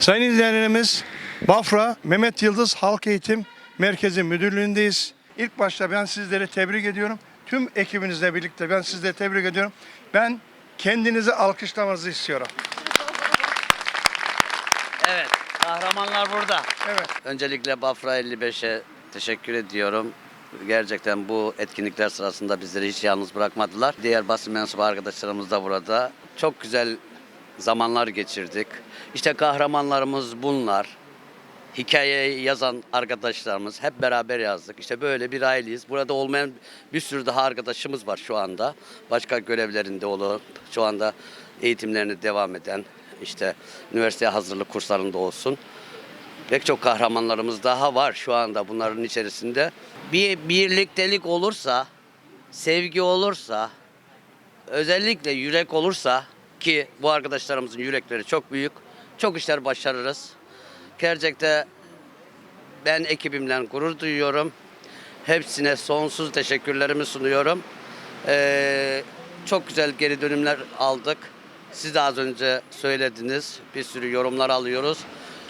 Sayın izleyenlerimiz Bafra Mehmet Yıldız Halk Eğitim Merkezi Müdürlüğü'ndeyiz. İlk başta ben sizleri tebrik ediyorum. Tüm ekibinizle birlikte ben sizleri tebrik ediyorum. Ben kendinizi alkışlamanızı istiyorum. Evet, kahramanlar burada. Evet. Öncelikle Bafra 55'e teşekkür ediyorum. Gerçekten bu etkinlikler sırasında bizleri hiç yalnız bırakmadılar. Diğer basın mensubu arkadaşlarımız da burada. Çok güzel zamanlar geçirdik. İşte kahramanlarımız bunlar. Hikayeyi yazan arkadaşlarımız hep beraber yazdık. İşte böyle bir aileyiz. Burada olmayan bir sürü daha arkadaşımız var şu anda. Başka görevlerinde olup şu anda eğitimlerini devam eden işte üniversiteye hazırlık kurslarında olsun. Pek çok kahramanlarımız daha var şu anda bunların içerisinde. Bir birliktelik olursa, sevgi olursa, özellikle yürek olursa ki bu arkadaşlarımızın yürekleri çok büyük. Çok işler başarırız. Gerçekten ben ekibimle gurur duyuyorum. Hepsine sonsuz teşekkürlerimi sunuyorum. Ee, çok güzel geri dönümler aldık. Siz de az önce söylediniz. Bir sürü yorumlar alıyoruz.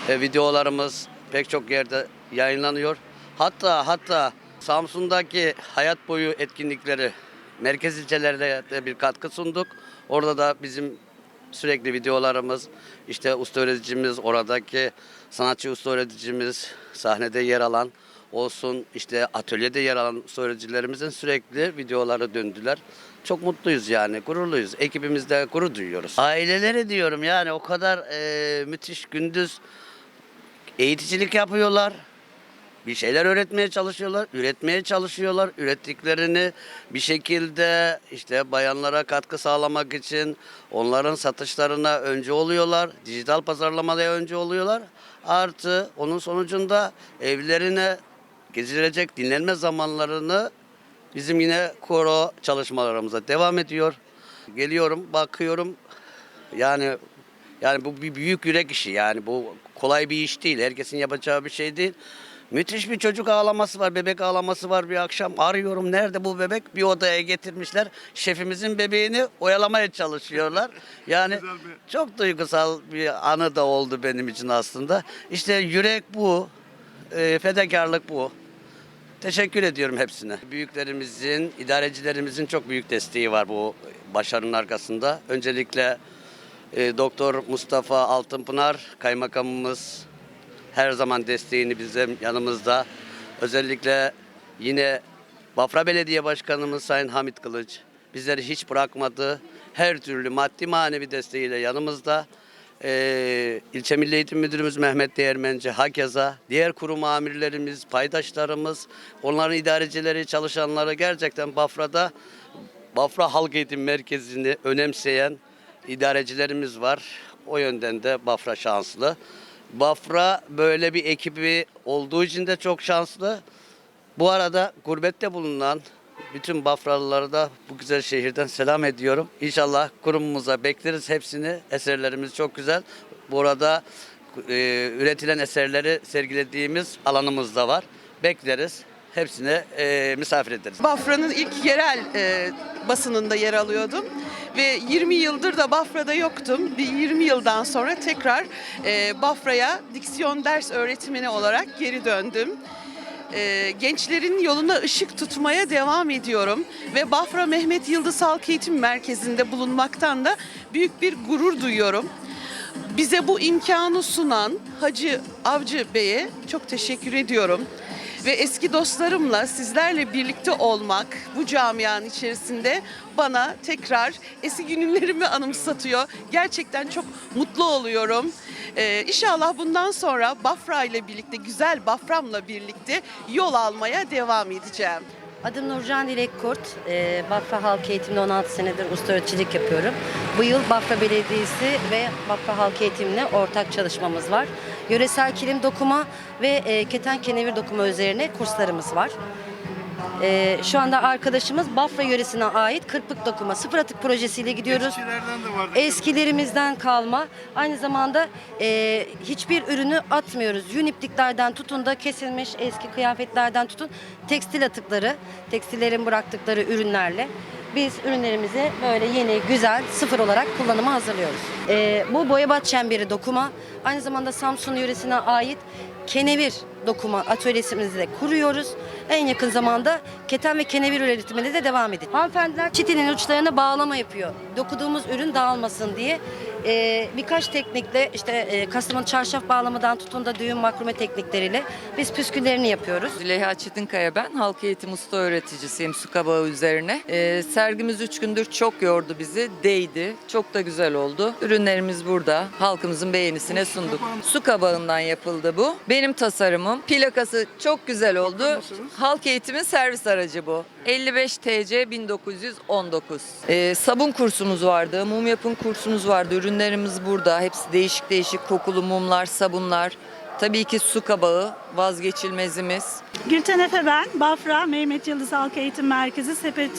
Ee, videolarımız pek çok yerde yayınlanıyor. Hatta hatta Samsun'daki hayat boyu etkinlikleri merkez ilçelerde de bir katkı sunduk. Orada da bizim sürekli videolarımız, işte usta öğreticimiz, oradaki sanatçı usta öğreticimiz, sahnede yer alan olsun, işte atölyede yer alan usta öğreticilerimizin sürekli videoları döndüler. Çok mutluyuz yani, gururluyuz. Ekibimizde gurur duyuyoruz. Aileleri diyorum yani o kadar eee, müthiş gündüz eğiticilik yapıyorlar. Bir şeyler öğretmeye çalışıyorlar, üretmeye çalışıyorlar. Ürettiklerini bir şekilde işte bayanlara katkı sağlamak için onların satışlarına önce oluyorlar. Dijital pazarlamaya önce oluyorlar. Artı onun sonucunda evlerine gezilecek dinlenme zamanlarını bizim yine koro çalışmalarımıza devam ediyor. Geliyorum, bakıyorum. Yani yani bu bir büyük yürek işi yani bu kolay bir iş değil. Herkesin yapacağı bir şey değil. Müthiş bir çocuk ağlaması var, bebek ağlaması var bir akşam. Arıyorum nerede bu bebek? Bir odaya getirmişler. Şefimizin bebeğini oyalamaya çalışıyorlar. Yani çok duygusal bir anı da oldu benim için aslında. İşte yürek bu, e, fedakarlık bu. Teşekkür ediyorum hepsine. Büyüklerimizin, idarecilerimizin çok büyük desteği var bu başarının arkasında. Öncelikle e, Doktor Mustafa Altınpınar kaymakamımız her zaman desteğini bizim yanımızda. Özellikle yine Bafra Belediye Başkanımız Sayın Hamit Kılıç bizleri hiç bırakmadı. Her türlü maddi manevi desteğiyle yanımızda. Ee, İlçe Milli Eğitim Müdürümüz Mehmet Değirmenci hakeza, diğer kurum amirlerimiz, paydaşlarımız, onların idarecileri, çalışanları gerçekten Bafra'da Bafra Halk Eğitim Merkezi'ni önemseyen idarecilerimiz var. O yönden de Bafra şanslı. Bafra böyle bir ekibi olduğu için de çok şanslı. Bu arada gurbette bulunan bütün Bafralıları da bu güzel şehirden selam ediyorum. İnşallah kurumumuza bekleriz hepsini. Eserlerimiz çok güzel. Bu arada e, üretilen eserleri sergilediğimiz alanımız da var. Bekleriz. Hepsine e, misafir ederiz. Bafra'nın ilk yerel e, basınında yer alıyordum ve 20 yıldır da Bafra'da yoktum. Bir 20 yıldan sonra tekrar e, Bafra'ya diksiyon ders öğretmeni olarak geri döndüm. E, gençlerin yoluna ışık tutmaya devam ediyorum ve Bafra Mehmet Yıldız Halk Eğitim Merkezi'nde bulunmaktan da büyük bir gurur duyuyorum. Bize bu imkanı sunan Hacı Avcı Bey'e çok teşekkür ediyorum. Ve eski dostlarımla sizlerle birlikte olmak bu camianın içerisinde bana tekrar eski günlerimi anımsatıyor. Gerçekten çok mutlu oluyorum. Ee, inşallah bundan sonra Bafra ile birlikte, güzel Bafram'la birlikte yol almaya devam edeceğim. Adım Nurcan Dilek Kurt. Ee, Bafra Halk Eğitim'de 16 senedir usta öğreticilik yapıyorum. Bu yıl Bafra Belediyesi ve Bafra Halk Eğitim'le ortak çalışmamız var. Yöresel kilim dokuma ve e, keten kenevir dokuma üzerine kurslarımız var. Ee, şu anda arkadaşımız Bafra yöresine ait kırpık dokuma sıfır atık projesiyle gidiyoruz. Eskilerden de vardı. Eskilerimizden kalma. Aynı zamanda e, hiçbir ürünü atmıyoruz. Yün ipliklerden tutun da kesilmiş eski kıyafetlerden tutun tekstil atıkları, tekstillerin bıraktıkları ürünlerle biz ürünlerimizi böyle yeni, güzel, sıfır olarak kullanıma hazırlıyoruz. Ee, bu boyabat çemberi dokuma aynı zamanda Samsun yöresine ait kenevir dokuma atölyesimizi de kuruyoruz. En yakın zamanda keten ve kenevir üretimine de devam edin. Hanımefendiler çitinin uçlarına bağlama yapıyor. Dokuduğumuz ürün dağılmasın diye. Ee, birkaç teknikle işte e, Kastamonu çarşaf bağlamadan tutun da düğün makrume teknikleriyle biz püsküllerini yapıyoruz. Züleyha Çetinkaya ben. Halk eğitim usta öğreticisiyim su kabağı üzerine. Ee, sergimiz 3 gündür çok yordu bizi. Değdi. Çok da güzel oldu. Ürünlerimiz burada. Halkımızın beğenisine sunduk. Su kabağından yapıldı bu. Benim tasarımım. Plakası çok güzel oldu. Halk eğitimin servis aracı bu. 55 TC 1919. Ee, sabun kursumuz vardı. Mum yapım kursumuz vardı. Ürünlerimiz burada. Hepsi değişik değişik kokulu mumlar, sabunlar. Tabii ki su kabağı vazgeçilmezimiz. Gülten Efe ben. Bafra Mehmet Yıldız Halk Eğitim Merkezi Sepet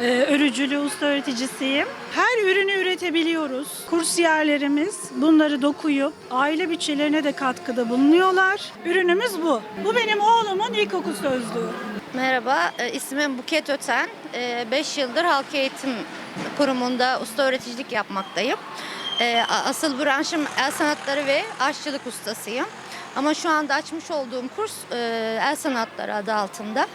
e, örücülü usta öğreticisiyim. Her ürünü üretebiliyoruz. Kursiyerlerimiz bunları dokuyup aile bütçelerine de katkıda bulunuyorlar. Ürünümüz bu. Bu benim oğlumun ilkokul sözlüğü. Merhaba, e, ismim Buket Öten. 5 yıldır halk eğitim kurumunda usta öğreticilik yapmaktayım. E, a- Asıl branşım el sanatları ve aşçılık ustasıyım. Ama şu anda açmış olduğum kurs e, el sanatları adı altında.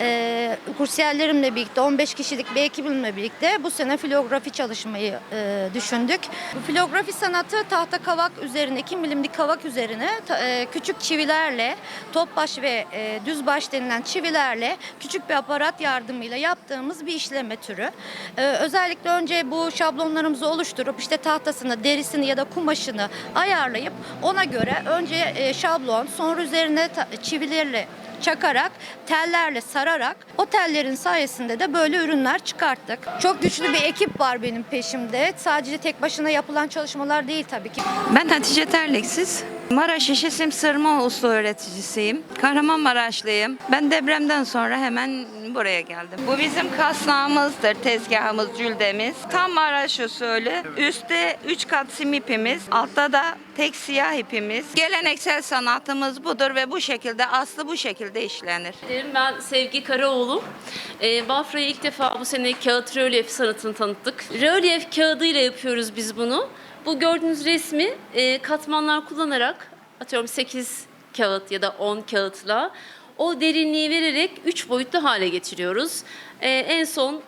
E, kursiyerlerimle birlikte 15 kişilik bir ekibimle birlikte bu sene filografi çalışmayı e, düşündük. Bu filografi sanatı tahta kavak üzerine 2 milimlik kavak üzerine e, küçük çivilerle top baş ve e, düz baş denilen çivilerle küçük bir aparat yardımıyla yaptığımız bir işleme türü. E, özellikle önce bu şablonlarımızı oluşturup işte tahtasını, derisini ya da kumaşını ayarlayıp ona göre önce e, şablon sonra üzerine çivilerle çakarak, tellerle sararak o tellerin sayesinde de böyle ürünler çıkarttık. Çok güçlü bir ekip var benim peşimde. Sadece tek başına yapılan çalışmalar değil tabii ki. Ben Hatice Terleksiz. Maraş İşisim Sırma Usta öğreticisiyim. Kahramanmaraşlıyım. Ben depremden sonra hemen buraya geldim. Bu bizim kasnağımızdır, tezgahımız, cüldemiz. Tam Maraş usulü. Üstte 3 kat sim ipimiz, altta da tek siyah ipimiz. Geleneksel sanatımız budur ve bu şekilde, aslı bu şekilde işlenir. Ben Sevgi Karaoğlu. E, Bafra'ya ilk defa bu sene kağıt rölyef sanatını tanıttık. Rölyef kağıdıyla yapıyoruz biz bunu. Bu gördüğünüz resmi e, katmanlar kullanarak atıyorum 8 kağıt ya da 10 kağıtla o derinliği vererek 3 boyutlu hale getiriyoruz. E, en son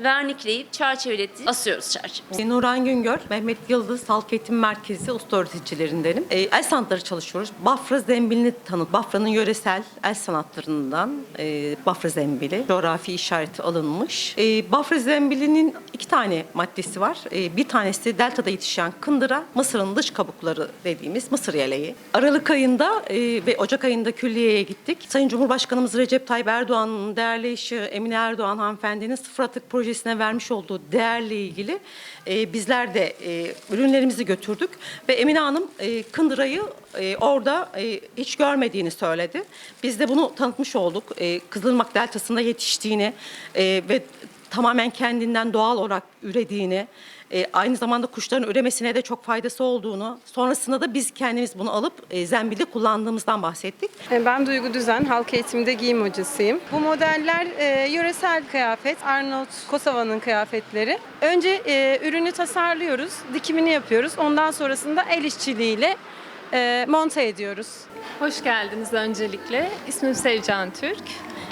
vernikleyip çerçeveletip asıyoruz çerçeve. Nuran Güngör, Mehmet Yıldız Halk Eğitim Merkezi usta öğreticilerindenim. E, el sanatları çalışıyoruz. Bafra zembilini tanıt. Bafra'nın yöresel el sanatlarından e, Bafra zembili. Coğrafi işareti alınmış. E, Bafra zembilinin iki tane maddesi var. E, bir tanesi deltada yetişen kındıra, mısırın dış kabukları dediğimiz mısır yeleği. Aralık ayında e, ve Ocak ayında külliyeye gittik. Sayın Cumhurbaşkanımız Recep Tayyip Erdoğan'ın değerli eşi Emine Erdoğan hanımefendinin sıfır atık projesine vermiş olduğu değerle ilgili e, bizler de e, ürünlerimizi götürdük ve Emine Hanım e, kındırayı e, orada e, hiç görmediğini söyledi. Biz de bunu tanıtmış olduk. E, Kızılırmak Deltası'nda yetiştiğini e, ve tamamen kendinden doğal olarak ürediğini, e, aynı zamanda kuşların üremesine de çok faydası olduğunu, sonrasında da biz kendimiz bunu alıp e, zembilde kullandığımızdan bahsettik. E, Ben Duygu Düzen, halk eğitimde giyim hocasıyım. Bu modeller e, yöresel kıyafet, Arnavut, Kosova'nın kıyafetleri. Önce e, ürünü tasarlıyoruz, dikimini yapıyoruz. Ondan sonrasında el işçiliğiyle e, monte ediyoruz. Hoş geldiniz öncelikle. İsmim Sevcan Türk.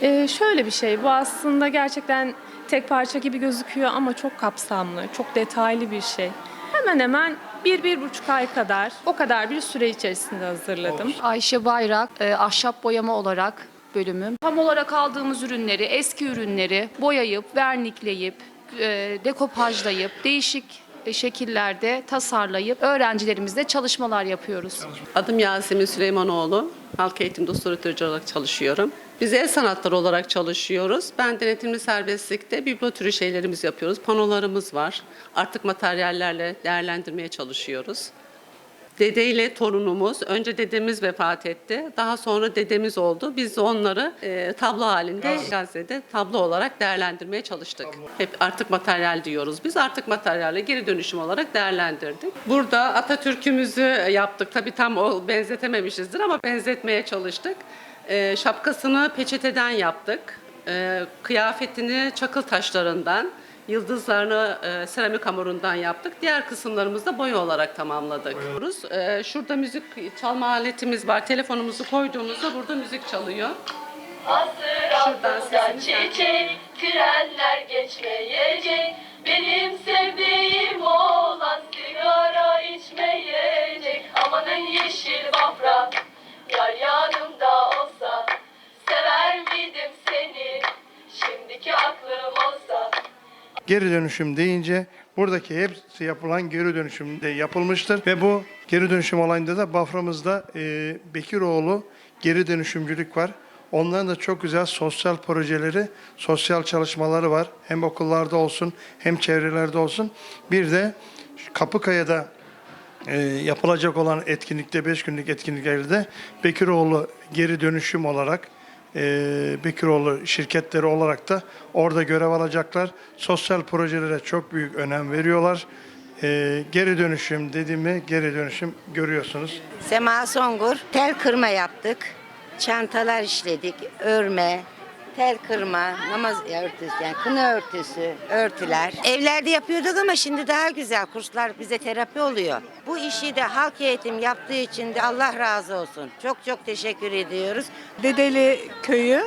Ee, şöyle bir şey, bu aslında gerçekten tek parça gibi gözüküyor ama çok kapsamlı, çok detaylı bir şey. Hemen hemen bir, bir buçuk ay kadar, o kadar bir süre içerisinde hazırladım. Ayşe Bayrak, e, ahşap boyama olarak bölümüm. Tam olarak aldığımız ürünleri, eski ürünleri boyayıp, vernikleyip, e, dekopajlayıp, değişik şekillerde tasarlayıp öğrencilerimizle çalışmalar yapıyoruz. Adım Yasemin Süleymanoğlu. Halk eğitimde usta öğretici olarak çalışıyorum. Biz el sanatları olarak çalışıyoruz. Ben denetimli serbestlikte biblo türü şeylerimiz yapıyoruz. Panolarımız var. Artık materyallerle değerlendirmeye çalışıyoruz. Dede ile torunumuz, önce dedemiz vefat etti, daha sonra dedemiz oldu. Biz de onları e, tablo halinde Gazze'de tablo olarak değerlendirmeye çalıştık. Hep artık materyal diyoruz. Biz artık materyalle geri dönüşüm olarak değerlendirdik. Burada Atatürk'ümüzü yaptık. Tabii tam o benzetememişizdir ama benzetmeye çalıştık. E, şapkasını peçeteden yaptık. e, kıyafetini çakıl taşlarından, yıldızlarını e, seramik hamurundan yaptık. Diğer kısımlarımızı da boya olarak tamamladık. E, şurada müzik çalma aletimiz var. Telefonumuzu koyduğumuzda burada müzik çalıyor. Şuradan sesini çiçek, trenler geçmeyecek. Benim sevdiğim oğlan sigara içmeyecek. Amanın yeşil bafra, yar yanımda olsa. Miydim seni, şimdiki aklım olsa. Geri dönüşüm deyince buradaki hepsi yapılan geri dönüşüm de yapılmıştır ve bu geri dönüşüm olayında da Bafra'mızda e, Bekiroğlu geri dönüşümcülük var. Onların da çok güzel sosyal projeleri, sosyal çalışmaları var. Hem okullarda olsun hem çevrelerde olsun. Bir de Kapıkaya'da e, yapılacak olan etkinlikte 5 günlük etkinliklerde Bekiroğlu geri dönüşüm olarak Bekiroğlu şirketleri olarak da orada görev alacaklar. Sosyal projelere çok büyük önem veriyorlar. E, geri dönüşüm dediğimi geri dönüşüm görüyorsunuz. Sema Songur, tel kırma yaptık. Çantalar işledik, örme, tel kırma, namaz örtüsü, yani kına örtüsü, örtüler. Evlerde yapıyorduk ama şimdi daha güzel. Kurslar bize terapi oluyor. Bu işi de halk eğitim yaptığı için de Allah razı olsun. Çok çok teşekkür ediyoruz. Dedeli köyü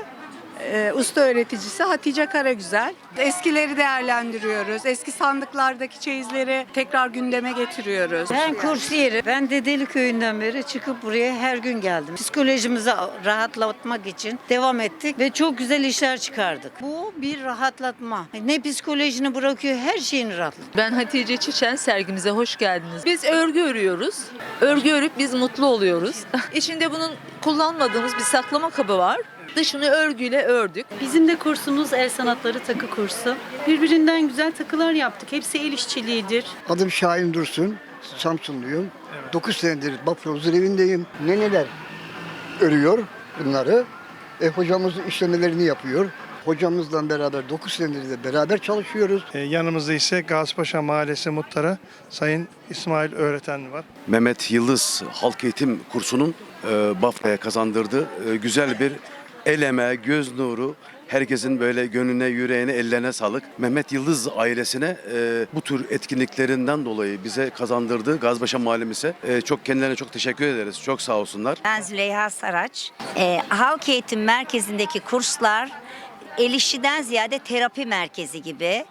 e, usta öğreticisi Hatice Karagüzel. Eskileri değerlendiriyoruz. Eski sandıklardaki çeyizleri tekrar gündeme getiriyoruz. Ben kursiyerim. Ben Dedeli köyünden beri çıkıp buraya her gün geldim. Psikolojimizi rahatlatmak için devam ettik ve çok güzel işler çıkardık. Bu bir rahatlatma. Ne psikolojini bırakıyor, her şeyini rahatlatıyor. Ben Hatice Çiçen, sergimize hoş geldiniz. Biz örgü örüyoruz. Örgü örüp biz mutlu oluyoruz. İçinde bunun kullanmadığımız bir saklama kabı var. Dışını örgüyle ördük. Bizim de kursumuz el sanatları takı kursu. Birbirinden güzel takılar yaptık. Hepsi el işçiliğidir. Adım Şahin Dursun. Samsunluyum. 9 senedir Bafra Huzur Evi'ndeyim. Neneler örüyor bunları. E, hocamız işlemelerini yapıyor. Hocamızla beraber 9 senedir de beraber çalışıyoruz. E, yanımızda ise Gazpaşa Mahallesi Muhtarı Sayın İsmail Öğreten var. Mehmet Yıldız Halk Eğitim Kursu'nun e, Bafra'ya kazandırdığı e, güzel bir el göz nuru, herkesin böyle gönlüne, yüreğine, ellerine sağlık. Mehmet Yıldız ailesine e, bu tür etkinliklerinden dolayı bize kazandırdığı Gazbaşa Mahallemize e, çok kendilerine çok teşekkür ederiz. Çok sağ olsunlar. Ben Züleyha Saraç. Ee, halk eğitim merkezindeki kurslar el işçiden ziyade terapi merkezi gibi.